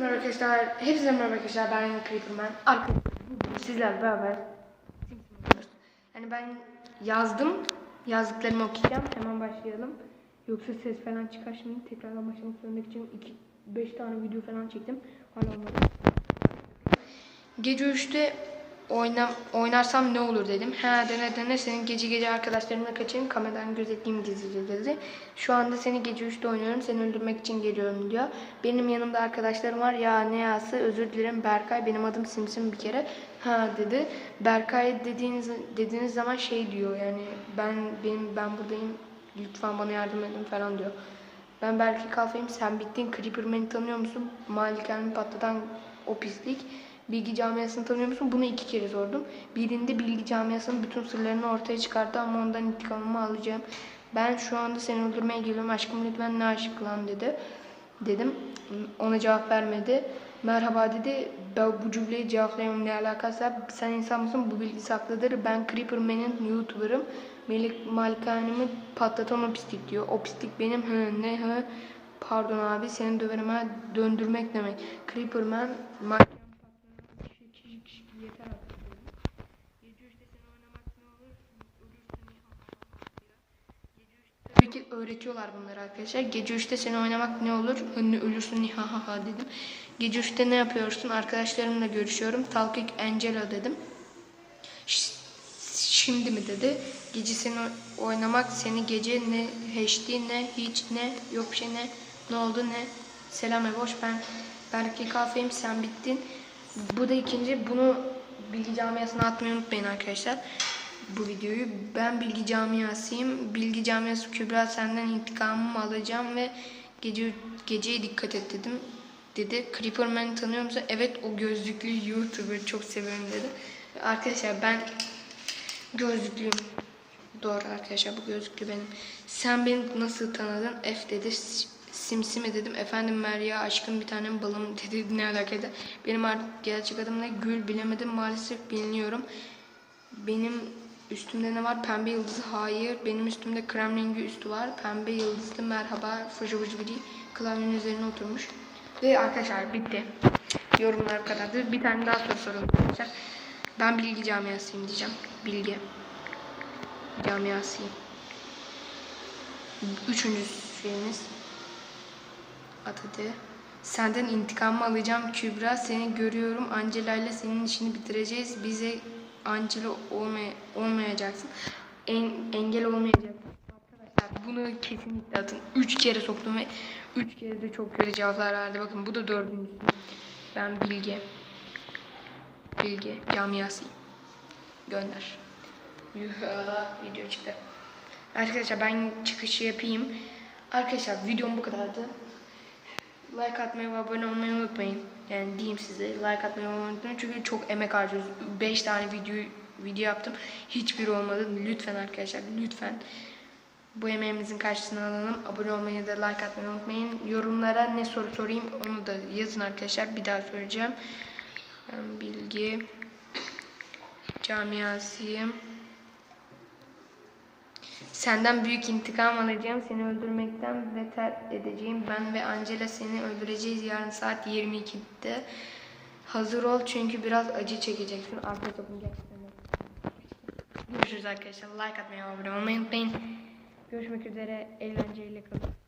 Merhaba arkadaşlar. Hepinize merhaba arkadaşlar. Ben Creeperman. Arkadaşlar sizlerle beraber. Yani ben yazdım. Yazdıklarımı okuyacağım. Hemen başlayalım. Yoksa ses falan çıkar şimdi. Tekrardan başlamak zorunda için 2 5 tane video falan çektim. Hala olmadı. Gece 3'te oyna, oynarsam ne olur dedim. Ha dene dene senin gece gece arkadaşlarımla kaçayım kameradan gözetleyeyim gizlice dedi. Şu anda seni gece 3'te oynuyorum seni öldürmek için geliyorum diyor. Benim yanımda arkadaşlarım var ya ne yası özür dilerim Berkay benim adım Simsim bir kere. Ha dedi. Berkay dediğiniz dediğiniz zaman şey diyor yani ben benim ben buradayım lütfen bana yardım edin falan diyor. Ben belki kafayım sen bittin Creeperman'i tanıyor musun? Malikanemi patlatan o pislik. Bilgi camiasını tanıyor musun? Bunu iki kere sordum. Birinde bilgi camiasının bütün sırlarını ortaya çıkarttı ama ondan intikamımı alacağım. Ben şu anda seni öldürmeye geliyorum. Aşkım lütfen ne aşık lan dedi. Dedim. Ona cevap vermedi. Merhaba dedi. Ben bu cümleyi cevaplayamam ne alakası var? Sen insan mısın? Bu bilgi saklıdır. Ben Creeperman'in YouTuber'ım. Melik malikanemi patlatan o pislik diyor. O pislik benim hı ne hı. Pardon abi seni döverim. Döndürmek demek. Creeperman malikanemi Yeter artık. Gece üçte seni oynamak ne olur? Ölürsün ya. Tabii ki öğretiyorlar bunları arkadaşlar. Gece 3'te seni oynamak ne olur? Hani ölürsün ha ha ha dedim. Gece 3'te ne yapıyorsun? Arkadaşlarımla görüşüyorum. Talkik Angela dedim. Şimdi mi dedi. Gece seni oynamak seni gece ne HD ne hiç ne yok şey ne ne oldu ne selam boş ben Berke kafeyim sen bittin. Bu da ikinci bunu bilgi camiasına atmayı unutmayın arkadaşlar bu videoyu. Ben bilgi camiasıyım. Bilgi camiası Kübra senden intikamımı alacağım ve gece geceye dikkat et dedim. Dedi. Creeperman'i tanıyor musun? Evet o gözlüklü YouTuber çok seviyorum dedi. Arkadaşlar ben gözlüklüyüm. Doğru arkadaşlar bu gözlüklü benim. Sen beni nasıl tanıdın? F dedi. Simsimi dedim. Efendim Merya aşkın bir tanem balım dedi. Ne alakası? Benim artık gerçek adım ne? Gül bilemedim. Maalesef biliniyorum. Benim üstümde ne var? Pembe yıldızı. Hayır. Benim üstümde krem rengi üstü var. Pembe yıldızlı merhaba. Fıcı fıcı fıcı. Klavyenin üzerine oturmuş. Ve arkadaşlar bitti. Yorumlar kadardı. Bir tane daha soru soralım arkadaşlar. Ben bilgi camiasıyım diyeceğim. Bilgi camiasıyım. Üçüncü şeyimiz. Atadı. Senden intikamımı alacağım Kübra. Seni görüyorum. Angela ile senin işini bitireceğiz. Bize Angela olmay olmayacaksın. En engel olmayacaksın. Arkadaşlar bunu kesinlikle atın. Üç kere soktum ve üç kere de çok kötü cevaplar verdi. Bakın bu da dördüncüsü. Ben Bilge. Bilge camiası. Gönder. Video çıktı. Arkadaşlar ben çıkışı yapayım. Arkadaşlar videom bu kadardı. Like atmayı ve abone olmayı unutmayın. Yani diyeyim size like atmayı unutmayın. Çünkü çok emek harcıyoruz. 5 tane video video yaptım. Hiçbiri olmadı. Lütfen arkadaşlar lütfen. Bu emeğimizin karşısına alalım. Abone olmayı da like atmayı unutmayın. Yorumlara ne soru sorayım onu da yazın arkadaşlar. Bir daha söyleyeceğim. Bilgi camiasıyım. Senden büyük intikam alacağım. Seni öldürmekten beter edeceğim. Ben ve Angela seni öldüreceğiz yarın saat 22'de. Hazır ol çünkü biraz acı çekeceksin. Arka topun gerçekten. Görüşürüz arkadaşlar. Like atmayı, abone olmayı unutmayın. Görüşmek üzere. Eğlenceyle kalın.